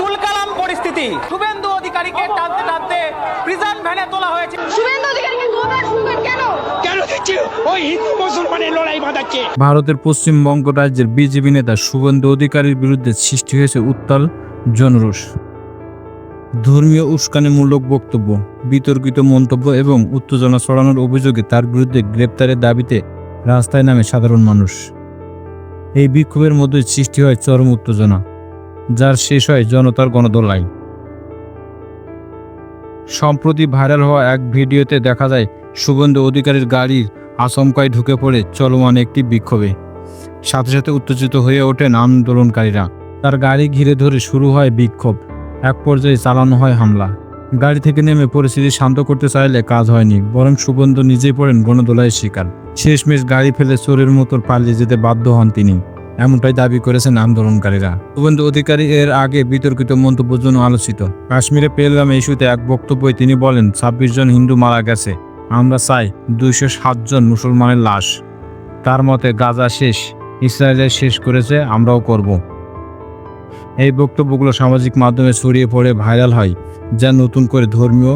তুলকালাম পরিস্থিতি। শুভেন্দু অধিকারীকে টানতে টানতে প্রিজন ভ্যানে তোলা হয়েছে। শুভেন্দু অধিকারীকে কেন? কেন? দিচ্ছে ওই হিন্দু মুসলমানের লড়াই বাঁধাচ্ছে। ভারতের পশ্চিমবঙ্গ রাজ্যের বিজেপি নেতা শুভেন্দু অধিকারীর বিরুদ্ধে সৃষ্টি হয়েছে উত্তাল জনরোষ। ধর্মীয় উস্কানিমূলক বক্তব্য বিতর্কিত মন্তব্য এবং উত্তেজনা ছড়ানোর অভিযোগে তার বিরুদ্ধে গ্রেপ্তারের দাবিতে রাস্তায় নামে সাধারণ মানুষ। এই বিক্ষোভের মধ্যে সৃষ্টি হয় চরম উত্তেজনা, যার শেষ হয় জনতার গণদোলায়। সম্প্রতি ভাইরাল হওয়া এক ভিডিওতে দেখা যায় শুভেন্দু অধিকারীর গাড়ির আচমকায় ঢুকে পড়ে চলমান একটি বিক্ষোভে। সাথে সাথে উত্তেজিত হয়ে ওঠেন আন্দোলনকারীরা। তার গাড়ি ঘিরে ধরে শুরু হয় বিক্ষোভ। এক পর্যায়ে চালানো হয় হামলা। গাড়ি থেকে নেমে পরিস্থিতি শান্ত করতে চাইলে কাজ হয়নি, বরং শুভেন্দু নিজেই পড়েন গণদোলায় শিকার। শেষমেশ গাড়ি ফেলে চোরের মতো পালিয়ে যেতে বাধ্য হন তিনি। এমনটাই দাবি করেছেন আন্দোলনকারীরা। শুভেন্দু অধিকারী এর আগে বিতর্কিত মন্তব্যের জন্য আলোচিত। কাশ্মীরে পেলগাম ইস্যুতে এক বক্তব্যে তিনি বলেন, ছাব্বিশ জন হিন্দু মারা গেছে। আমরা চাই দুইশো জন মুসলমানের লাশ। তার মতে গাজা শেষ, ইসরায়েলের শেষ করেছে, আমরাও করব। এই বক্তব্যগুলো সামাজিক মাধ্যমে ছড়িয়ে পড়ে ভাইরাল হয়, যা নতুন করে ধর্মীয়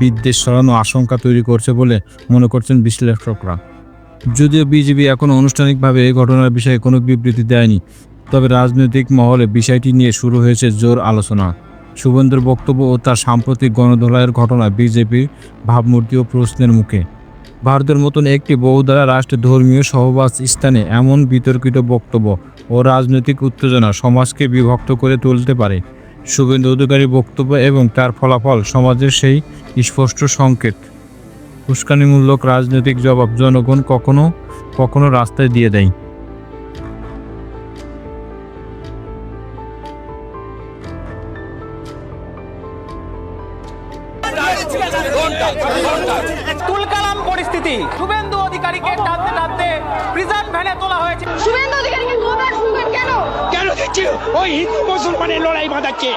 বিদ্বেষ ছড়ানো আশঙ্কা তৈরি করছে বলে মনে করছেন বিশ্লেষকরা। যদিও বিজেপি এখনও আনুষ্ঠানিকভাবে এই ঘটনার বিষয়ে কোনো বিবৃতি দেয়নি, তবে রাজনৈতিক মহলে বিষয়টি নিয়ে শুরু হয়েছে জোর আলোচনা। শুভেন্দুর বক্তব্য ও তার সাম্প্রতিক গণধোলাইয়ের ঘটনা বিজেপির ভাবমূর্তি ও প্রশ্নের মুখে। ভারতের মতন একটি বহুধারা রাষ্ট্রে ধর্মীয় সহবাস স্থানে এমন বিতর্কিত বক্তব্য ও রাজনৈতিক উত্তেজনা সমাজকে বিভক্ত করে তুলতে পারে। শুভেন্দু অধিকারী বক্তব্য এবং তার ফলাফল সমাজের সেই স্পষ্ট সংকেত। উস্কানিমূলক রাজনৈতিক জবাব জনগণ কখনো কখনো রাস্তায় দিয়ে দেয়। তুলকালাম পরিস্থিতি। শুভেন্দু অধিকারীকে টানতে টানতে প্রিজন ভ্যানে তোলা হয়েছে। শুভেন্দু অধিকারীকে কেন? কেন দিচ্ছে ওই হিন্দু মুসলমানের লড়াই বাঁধাচ্ছে।